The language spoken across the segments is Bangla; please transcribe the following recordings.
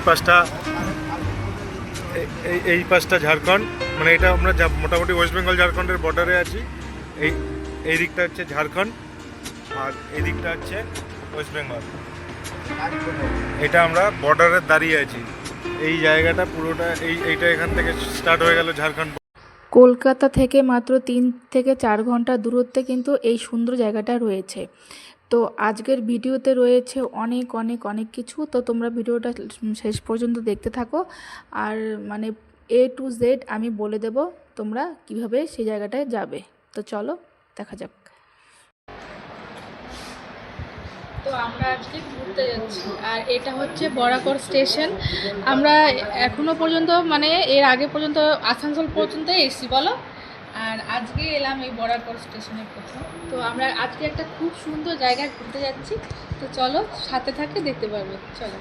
ওই পাশটা এই পাশটা ঝাড়খণ্ড মানে এটা আমরা মোটামুটি ওয়েস্ট বেঙ্গল ঝাড়খণ্ডের বর্ডারে আছি। এই এই দিকটা হচ্ছে ঝাড়খণ্ড, আর এই দিকটা হচ্ছে ওয়েস্ট বেঙ্গল এটা আমরা বর্ডারে দাঁড়িয়ে আছি। এই জায়গাটা পুরোটা, এই, এইটা এখান থেকে স্টার্ট হয়ে গেল ঝাড়খণ্ড। কলকাতা থেকে মাত্র তিন থেকে চার ঘণ্টা দূরত্বে কিন্তু এই সুন্দর জায়গাটা রয়েছে। তো আজকের ভিডিওতে রয়েছে অনেক অনেক অনেক কিছু। তো তোমরা ভিডিওটা শেষ পর্যন্ত দেখতে থাকো। আর মানে এ টু জেড আমি বলে দেব তোমরা কীভাবে সেই জায়গাটায় যাবে। তো চলো দেখা যাক। তো আমরা আজকে ঘুরতে যাচ্ছি। আর এটা হচ্ছে বরাকর স্টেশন। আমরা এখনও পর্যন্ত মানে এর আগে পর্যন্ত আসানসোল পর্যন্ত এসছি, বলো? আর আজকে এলাম এই বরাকর স্টেশনে প্রথম তো আমরা আজকে একটা খুব সুন্দর জায়গায় ঘুরতে যাচ্ছি। তো চলো, সাথে থাকলে দেখতে পারবে। চলো।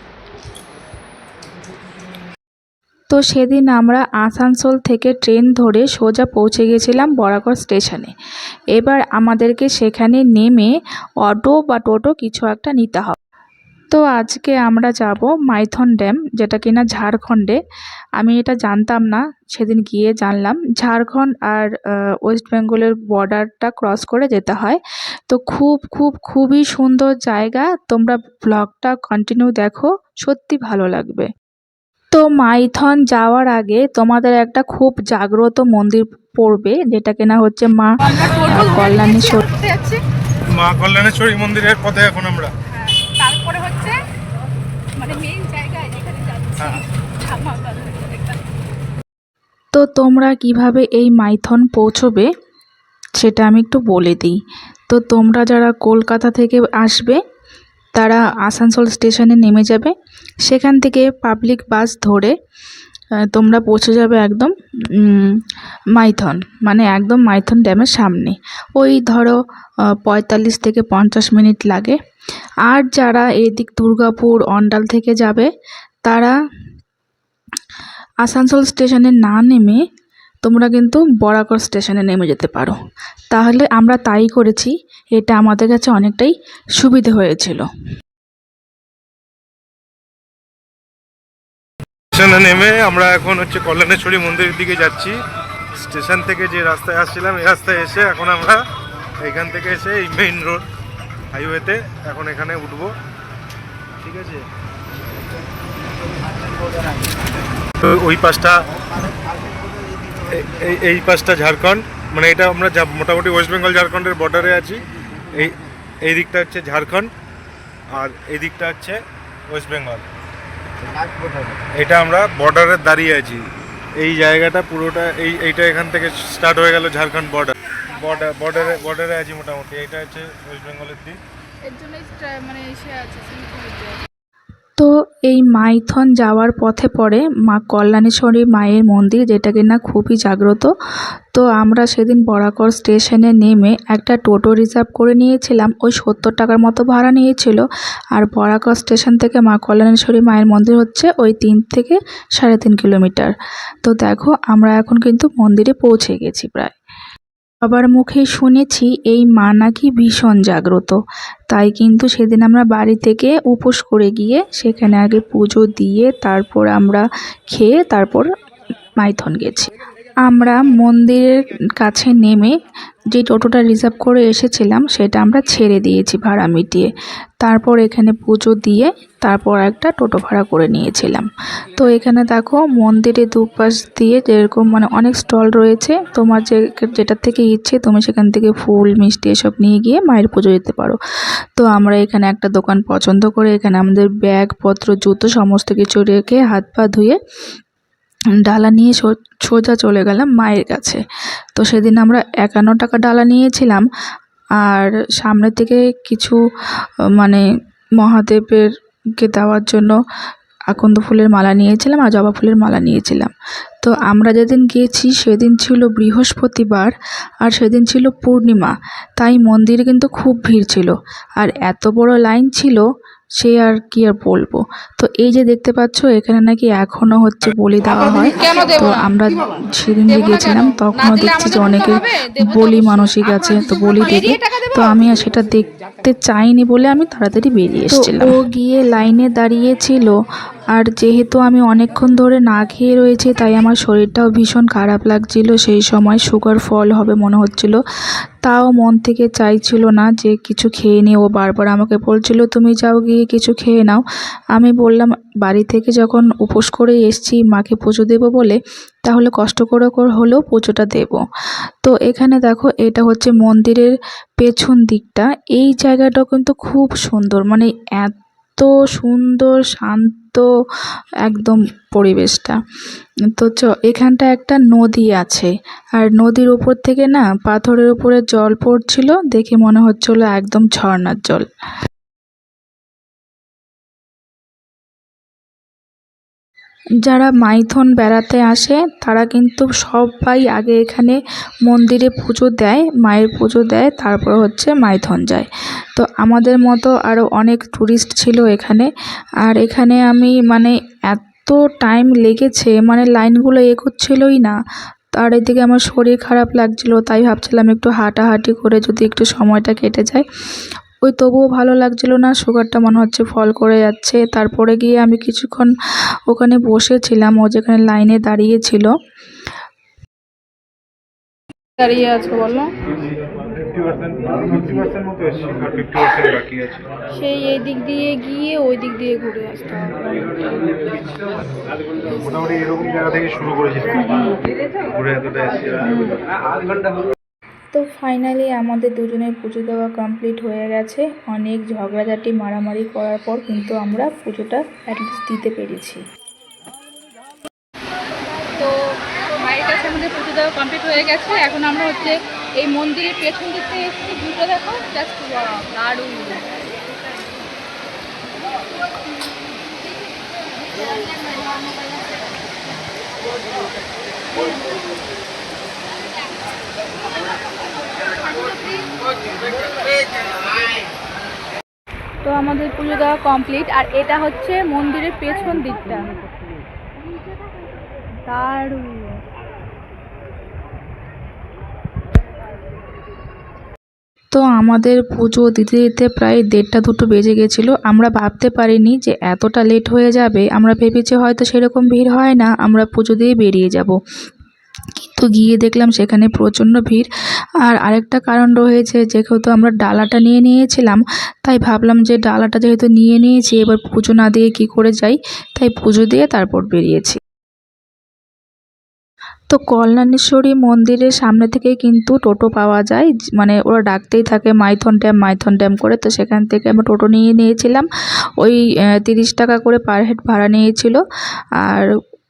তো সেদিন আমরা আসানসোল থেকে ট্রেন ধরে সোজা পৌঁছে গেছিলাম বরাকর স্টেশনে। এবার আমাদেরকে সেখানে নেমে অটো বা টোটো কিছু একটা নিতে হবে। তো আজকে আমরা যাব মাইথন ড্যাম, যেটা কিনা ঝাড়খণ্ডে। আমি এটা জানতাম না, সেদিন গিয়ে জানলাম। ঝাড়খণ্ড আর ওয়েস্ট বেঙ্গলের বর্ডারটা ক্রস করে যেতে হয়। তো খুব খুব, খুবই সুন্দর জায়গা। তোমরা ব্লগটা কন্টিনিউ দেখো, সত্যি ভালো লাগবে। তো মাইথন যাওয়ার আগে তোমাদের একটা খুব জাগ্রত মন্দির পড়বে, যেটা কিনা হচ্ছে মা কল্যাণেশ্বর মা কল্যাণেশ্বরী মন্দিরের পথে এখন আমরা তারপরে হচ্ছে মানে মেইন জায়গা যেখানে যাচ্ছি হ্যাঁ। তো তোমরা কীভাবে এই মাইথন পৌঁছবে, সেটা আমি একটু বলে দিই। তো তোমরা যারা কলকাতা থেকে আসবে, তারা আসানসোল স্টেশনে নেমে যাবে। সেখান থেকে পাবলিক বাস ধরে তোমরা পৌঁছে যাবে একদম মাইথন মানে একদম মাইথন ড্যামের সামনে। ওই ধরো পঁয়তাল্লিশ থেকে পঞ্চাশ মিনিট লাগে। আর যারা এদিক দুর্গাপুর, অন্ডাল থেকে যাবে, তারা আসানসোল স্টেশনে না নেমে তোমরা কিন্তু বরাকর স্টেশনে নেমে যেতে পারো। তাহলে আমরা তাই করেছি, এটা আমাদের কাছে অনেকটাই সুবিধে হয়েছিল। স্টেশনে নেমে আমরা এখন হচ্ছে কল্যাণেশ্বরী মন্দিরের দিকে যাচ্ছি। স্টেশন থেকে যে রাস্তায় আসছিলাম, এই রাস্তায় এসে এখন আমরা এখান থেকে এসে এই মেইন রোড হাইওয়েতে এখন এখানে উঠবো। ঠিক আছে? তো ওই পাশটা এই পাশটা ঝাড়খণ্ড মানে এটা আমরা মোটামুটি ওয়েস্ট বেঙ্গল ঝাড়খণ্ডের বর্ডারে আছি, এই এই দিকটা হচ্ছে ঝাড়খণ্ড, আর এই দিকটা হচ্ছে ওয়েস্ট বেঙ্গল। এটা আমরা বর্ডারে দাঁড়িয়ে আছি। এই জায়গাটা পুরোটা, এই, এইটা এখান থেকে স্টার্ট হয়ে গেল ঝাড়খণ্ড বর্ডার বর্ডার বর্ডারে বর্ডারে আছি মোটামুটি। এটা হচ্ছে ওয়েস্ট বেঙ্গলের দিক। এর মানে এসে আছে এই মাইথন যাওয়ার পথে পড়ে মা কল্যাণেশ্বরী মায়ের মন্দির যেটা কিনা খুবই জাগ্রত। তো আমরা সেদিন বরাকর স্টেশনে নেমে একটা টোটো রিজার্ভ করে নিয়েছিলাম। ওই সত্তর টাকার মতো ভাড়া নিয়েছিল। আর বরাকর স্টেশন থেকে মা কল্যাণেশ্বরী মায়ের মন্দির হচ্ছে ওই তিন থেকে সাড়ে তিন কিলোমিটার। তো দেখো, আমরা এখন কিন্তু মন্দিরে পৌঁছে গেছি প্রায়। সবার মুখে শুনেছি এই মা নাকি ভীষণ জাগ্রত। তাই কিন্তু সেদিন আমরা বাড়ি থেকে উপোস করে গিয়ে সেখানে আগে পুজো দিয়ে তারপর আমরা খেয়ে তারপর মাইথন গেছি। আমরা মন্দিরের কাছে নেমে যে টোটোটা রিজার্ভ করে এসেছিলাম, সেটা আমরা ছেড়ে দিয়েছি ভাড়া মিটিয়ে। তারপর এখানে পুজো দিয়ে তারপর একটা টোটো ভাড়া করে নিয়েছিলাম। তো এখানে দেখো মন্দিরে দুপাশ দিয়ে যেরকম মানে অনেক স্টল রয়েছে, তোমার যে যেটার থেকে ইচ্ছে তুমি সেখান থেকে ফুল, মিষ্টি এসব নিয়ে গিয়ে মায়ের পুজো দিতে পারো। তো আমরা এখানে একটা দোকান পছন্দ করে এখানে আমাদের ব্যাগপত্র, জুতো সমস্ত কিছু রেখে হাত পা ধুয়ে ডালা নিয়ে সোজা চলে গেলাম মায়ের কাছে। তো সেদিন আমরা একান্ন টাকা ডালা নিয়েছিলাম আর সামনে থেকে কিছু মানে মহাদেবেরকে দেওয়ার জন্য আকন্দ ফুলের মালা নিয়েছিলাম আর জবা ফুলের মালা নিয়েছিলাম। তো আমরা যেদিন গিয়েছি সেদিন ছিল বৃহস্পতিবার আর সেদিন ছিল পূর্ণিমা। তাই মন্দিরে কিন্তু খুব ভিড় ছিল। আর এত বড় লাইন ছিল সে আর কি আর বলব? তো এই যে দেখতে পাচ্ছ এখানে নাকি এখনও হচ্ছে বলি দেওয়া হয়। তো আমরা সেদিন যে গেছিলাম তখনও দেখছি যে অনেকে বলি মানসিক আছে তো বলি দেবে? তো আমি আর সেটা দেখতে চাইনি বলে আমি তাড়াতাড়ি বেরিয়ে এসেছিলাম। ও গিয়ে লাইনে দাঁড়িয়েছিল আর যেহেতু আমি অনেকক্ষণ ধরে না খেয়ে রয়েছি, তাই আমার শরীরটাও ভীষণ খারাপ লাগছিল। সেই সময় সুগার ফল হবে মনে হচ্ছিল। তাও মন থেকে চাইছিল না যে কিছু খেয়ে নিই ও বারবার আমাকে বলছিল, তুমি যাও গিয়ে কিছু খেয়ে নাও। আমি বললাম, বাড়ি থেকে যখন উপোস করে এসছি, মাকে পুজো দেবো বলে, তাহলে কষ্ট করে করে হলেও পুজোটা দেব। তো এখানে দেখো, এটা হচ্ছে মন্দিরের পেছন দিকটা। এই জায়গাটাও কিন্তু খুব সুন্দর। মানে এত সুন্দর, শান্ত একদম পরিবেশটা। তো চ, এখানটা একটা নদী আছে। আর নদীর ওপর থেকে না পাথরের উপরে জল পড়ছিল, দেখে মনে হচ্ছিল একদম ঝর্নার জল। যারা মাইথন বেড়াতে আসে, তারা কিন্তু সবাই আগে এখানে মন্দিরে পুজো দেয়, মায়ের পুজো দেয়, তারপর হচ্ছে মাইথন যায়। তো আমাদের মতো আরও অনেক ট্যুরিস্ট ছিল এখানে। আর এখানে আমি মানে এত টাইম লেগেছে মানে লাইনগুলো এগোচ্ছিলই না। আর এদিকে আমার শরীর খারাপ লাগছিল, তাই ভাবছিলাম একটু হাঁটাহাঁটি করে যদি একটু সময়টা কেটে যায়। ওই তবুও ভালো লাগছিল না সুগারটা মনে হচ্ছে ফল করে যাচ্ছে। তারপরে গিয়ে আমি কিছুক্ষণ ওখানে বসেছিলাম ও যেখানে লাইনে দাঁড়িয়েছিল দাঁড়িয়ে আছো বলো। সেই এই দিক দিয়ে গিয়ে ওই দিক দিয়ে ঘুরে আসতে মোটামুটি এরকম জায়গা থেকে শুরু করেছি ঘুরে এতটা এসেছি। তো ফাইনালি আমাদের দুজনের পুজো দেওয়া কমপ্লিট হয়ে গেছে। অনেক ঝগড়াঝাটি, মারামারি করার পর কিন্তু আমরা পুজোটা অ্যাটলিস্ট দিতে পেরেছি। তো মায়ের কাছে আমাদের পুজো দেওয়া কমপ্লিট হয়ে গেছে। এখন আমরা হচ্ছে এই মন্দিরের পেছন দিক থেকে এসেছি। ভিউটা দেখো দারুণ। তো আমাদের পুজো দেওয়া কমপ্লিট আর এটা হচ্ছে মন্দিরের পেছন দিকটা। দারুণ। তো আমাদের পুজো দিতে দিতে প্রায় দেড়টা দুটো বেজে গেছিল। আমরা ভাবতে পারিনি যে এতটা লেট হয়ে যাবে। আমরা ভেবেছি হয়তো সেরকম ভিড় হয় না, আমরা পুজো দিয়ে বেরিয়ে যাব। কিন্তু গিয়ে দেখলাম সেখানে প্রচণ্ড ভিড়। আর আরেকটা কারণ রয়েছে, যেহেতু আমরা ডালাটা নিয়ে নিয়েছিলাম, তাই ভাবলাম যে ডালাটা যেহেতু নিয়ে নিয়েছি, এবার পুজো না দিয়ে কি করে যাই? তাই পুজো দিয়ে তারপর বেরিয়েছি। তো কল্যাণেশ্বরী মন্দিরের সামনে থেকেই কিন্তু টোটো পাওয়া যায় মানে ওরা ডাকতেই থাকে, মাইথন ড্যাম মাইথন ড্যাম করে। তো সেখান থেকে আমরা টোটো নিয়ে নিয়েছিলাম, ওই তিরিশ টাকা করে পার হেড ভাড়া নিয়েছিল। আর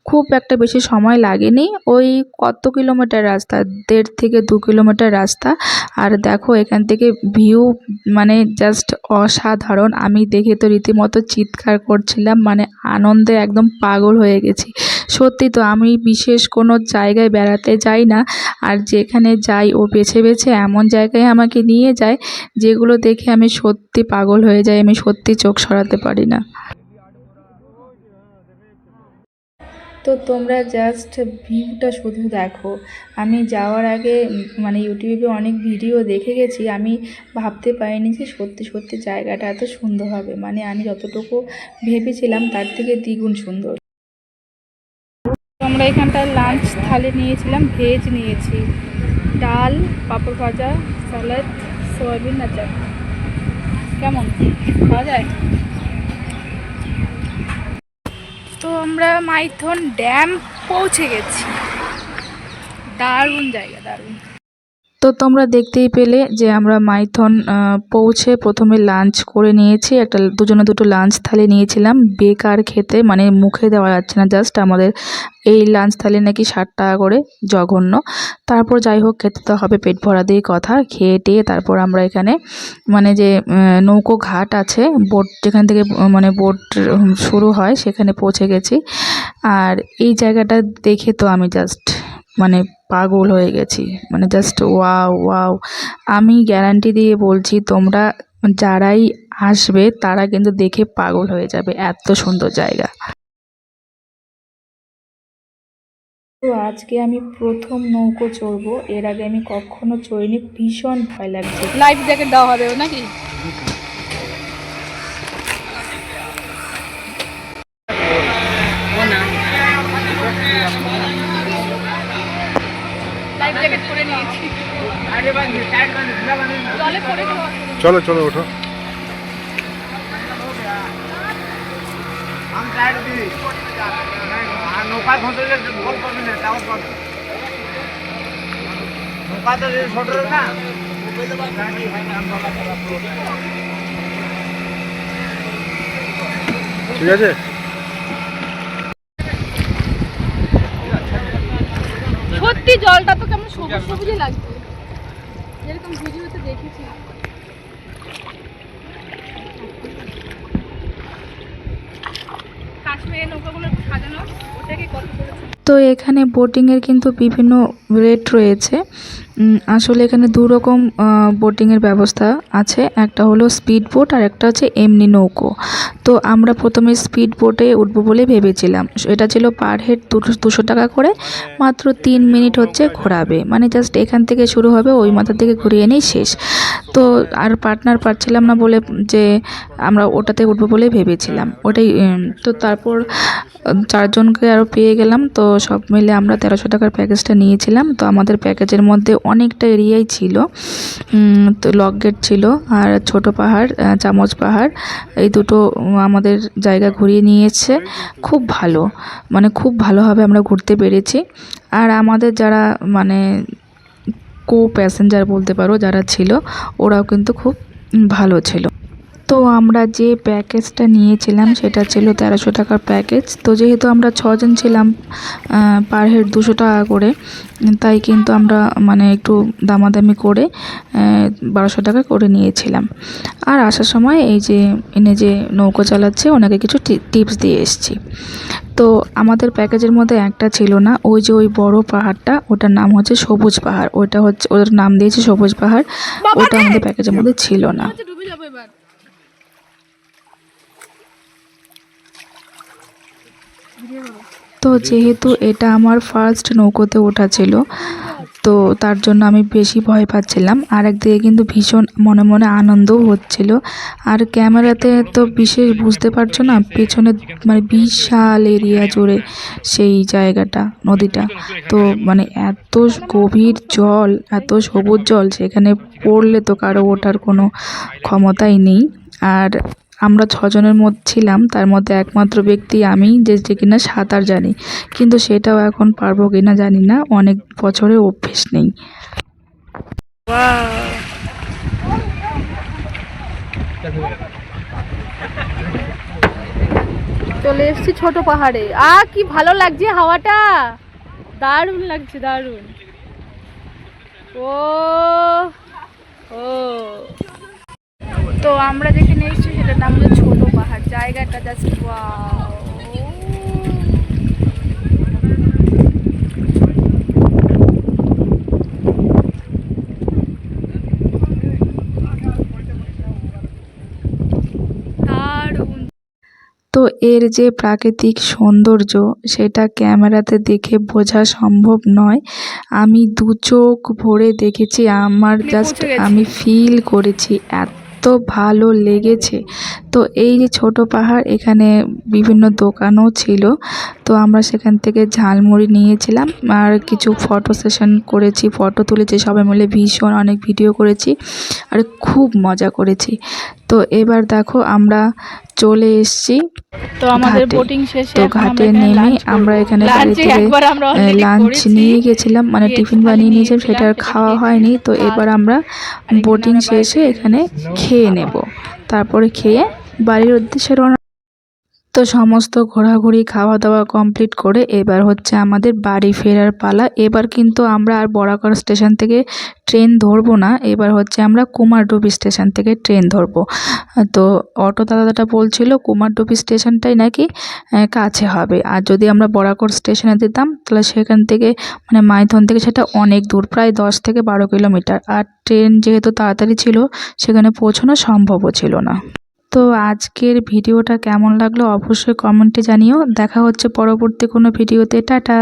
খুব একটা বেশি সময় লাগেনি। ওই কত কিলোমিটার রাস্তা? দেড় থেকে দু কিলোমিটার রাস্তা। আর দেখো, এখান থেকে ভিউ মানে জাস্ট অসাধারণ। আমি দেখে তো রীতিমতো চিৎকার করছিলাম মানে আনন্দে একদম পাগল হয়ে গেছি। সত্যি তো, আমি বিশেষ কোনো জায়গায় বেড়াতে যাই না। আর যেখানে যাই, ও বেছে বেছে এমন জায়গায় আমাকে নিয়ে যায়, যেগুলো দেখে আমি সত্যি পাগল হয়ে যাই, আমি সত্যি চোখ সরাতে পারি না। তো তোমরা জাস্ট ভিউটা শুধু দেখো। আমি যাওয়ার আগে মানে ইউটিউবে অনেক ভিডিও দেখে গেছি, আমি ভাবতে পারিনি যে সত্যি সত্যি জায়গাটা এত সুন্দর হবে। মানে আমি যতটুকু ভেবেছিলাম তার থেকে দ্বিগুণ সুন্দর। আমরা এখানটায় লাঞ্চ থালি নিয়েছিলাম ভেজ নিয়েছি। ডাল, পাঁপড় ভাজা স্যালাড সয়াবিন আচার কেমন? খাওয়া যায়? তো আমরা মাইথন ড্যাম পৌঁছে গেছি। দারুণ জায়গা দারুণ। তো তোমরা দেখতেই পেলে যে আমরা মাইথন পৌঁছে প্রথমে লাঞ্চ করে নিয়েছি। একটা দুজনে দুটো লাঞ্চ থালি নিয়েছিলাম। বেকার খেতে মানে মুখে দেওয়া যাচ্ছে না, জাস্ট আমাদের এই লাঞ্চ থালি নাকি ষাট টাকা করে, জঘন্য। তারপর যাই হোক, খেতে তো হবে পেট ভরা দিয়ে কথা। খেয়ে টেয়ে তারপর আমরা এখানে মানে যে নৌকো ঘাট আছে, বোট যেখান থেকে মানে বোট শুরু হয়, সেখানে পৌঁছে গেছি। আর এই জায়গাটা দেখে তো আমি জাস্ট মানে পাগল হয়ে গেছি। মানে জাস্ট ওয়াও ওয়াও আমি গ্যারান্টি দিয়ে বলছি তোমরা যারাই আসবে তারা কিন্তু দেখে পাগল হয়ে যাবে। এত সুন্দর জায়গা। তো আজকে আমি প্রথম নৌকো চড়বো। এর আগে আমি কখনো চড়িনি ভীষণ ভয় লাগছে। লাইফ জ্যাকেট দেওয়া হবে নাকি? চলো চলো ওঠো নৌকায় করবে না নৌকা তো না ঠিক আছে? সত্যি জলটা তোকে সবুজ সবুজই লাগছে যেরকম ভিডিওতে দেখেছি। কাশ্মীরের নৌকাগুলো একটু সাজানো ওটাকে কত করেছে? তো এখানে বোটিংয়ের কিন্তু বিভিন্ন রেট রয়েছে। আসলে এখানে দু রকম বোটিংয়ের ব্যবস্থা আছে। একটা হলো স্পিড বোট আর একটা হচ্ছে এমনি নৌকো। তো আমরা প্রথমে স্পিড বোটে উঠবো বলে ভেবেছিলাম। এটা ছিল পার হেড দুশো টাকা করে। মাত্র তিন মিনিট হচ্ছে ঘোরাবে। মানে জাস্ট এখান থেকে শুরু হবে, ওই মাথা থেকে ঘুরিয়ে নিই শেষ। তো আর পার্টনার পাচ্ছিলাম না বলে যে আমরা ওটাতে উঠবো বলে ভেবেছিলাম। ওটাই তো তারপর, চারজনকে আরও পেয়ে গেলাম। তো সব মিলে আমরা তেরোশো টাকার প্যাকেজটা নিয়েছিলাম। তো আমাদের প্যাকেজের মধ্যে অনেকটা এরিয়াই ছিল। তো লক গেট ছিল আর ছোট পাহাড় চামচ পাহাড়, এই দুটো আমাদের জায়গা ঘুরিয়ে নিয়েছে। খুব ভালো মানে খুব ভালোভাবে আমরা ঘুরতে পেরেছি। আর আমাদের যারা মানে কো প্যাসেঞ্জার বলতে পারো, যারা ছিল, ওরাও কিন্তু খুব ভালো ছিল। তো আমরা যে প্যাকেজটা নিয়েছিলাম সেটা ছিল তেরোশো টাকার প্যাকেজ। তো যেহেতু আমরা ছজন ছিলাম পার হেড দুশো টাকা করে তাই কিন্তু আমরা মানে একটু দামাদামি করে বারোশো টাকা করে নিয়েছিলাম। আর আসার সময় এই যে এনে যে নৌকো চালাচ্ছে ওনাকে কিছু টিপস দিয়ে এসেছি। তো আমাদের প্যাকেজের মধ্যে একটা ছিল না ওই যে ওই বড় পাহাড়টা ওটার নাম হচ্ছে সবুজ পাহাড়। ওইটা হচ্ছে ওদের নাম দিয়েছে সবুজ পাহাড়। ওটা আমাদের প্যাকেজের মধ্যে ছিল না হচ্ছে ডুবে যাব এবার তো যেহেতু এটা আমার ফার্স্ট নৌকোতে ওঠা ছিল, তো তার জন্য আমি বেশি ভয় পাচ্ছিলাম। আর একদিকে কিন্তু ভীষণ মনে মনে আনন্দও হচ্ছিল। আর ক্যামেরাতে তো বিশেষ বুঝতে পারছ না, পেছনে মানে বিশাল এরিয়া জুড়ে সেই জায়গাটা, নদীটা। তো মানে এত গভীর জল, এত সবুজ জল, সেখানে পড়লে তো কারও ওঠার কোনো ক্ষমতাই নেই। আর আমরা ছজনের মধ্যে ছিলাম, তার মধ্যে একমাত্র ব্যক্তি আমি, যে যে কিনা সাঁতার জানি। কিন্তু সেটাও এখন পারব কিনা জানি না, অনেক বছরে অভ্যেস নেই। চলে এসেছি ছোট পাহাড়ে। আ কি ভালো লাগছে হাওয়াটা। দারুণ লাগছে, দারুণ। ও ও। তো আমরা যেখানে এসেছি সেটার নাম হলো ছোট পাহাড়। জায়গাটা জাস্ট দারুণ। তো এর যে প্রাকৃতিক সৌন্দর্য সেটা ক্যামেরাতে দেখে বোঝা সম্ভব নয়। আমি দু চোখ ভরে দেখেছি আমার জাস্ট আমি ফিল করেছি এত ভালো লেগেছে। তো এই যে ছোট পাহাড় এখানে বিভিন্ন দোকানও ছিল। তো আমরা সেখান থেকে ঝালমুড়ি নিয়েছিলাম আর কিছু ফটো সেশন করেছি ফটো তুলেছি সবাই মিলে ভীষণ অনেক ভিডিও করেছি আর খুব মজা করেছি। তো এবার দেখো আমরা চলে এসেছি তো আমাদের ঘাটে। বোটিং শেষে তো ঘাটে নেমে আমরা এখানে লাঞ্চ নিয়ে গেছিলাম মানে টিফিন বানিয়ে নিয়েছিলাম, সেটা আর খাওয়া হয়নি। তো এবার আমরা বোটিং শেষে এখানে খেয়ে নেব। তারপরে খেয়ে বাড়ির উদ্দেশ্যে রওনা তো সমস্ত ঘোরাঘুরি খাওয়া দাওয়া কমপ্লিট করে এবার হচ্ছে আমাদের বাড়ি ফেরার পালা। এবার কিন্তু আমরা আর বরাকর স্টেশন থেকে ট্রেন ধরবো না। এবার হচ্ছে আমরা কুমারডুবি স্টেশন থেকে ট্রেন ধরবো। তো অটো দাদাটা বলছিল, কুমারডুবি স্টেশনটাই নাকি কাছে হবে। আর যদি আমরা বরাকর স্টেশনে দিতাম তাহলে সেখান থেকে মানে মাইথন থেকে সেটা অনেক দূর, প্রায় দশ থেকে বারো কিলোমিটার। আর ট্রেন যেহেতু তাড়াতাড়ি ছিল, সেখানে পৌঁছানো সম্ভবও ছিল না। তো আজকের ভিডিওটা কেমন লাগল অবশ্যই কমেন্টে জানিও। দেখা হচ্ছে পরবর্তী কোনো ভিডিওতে। টাটা।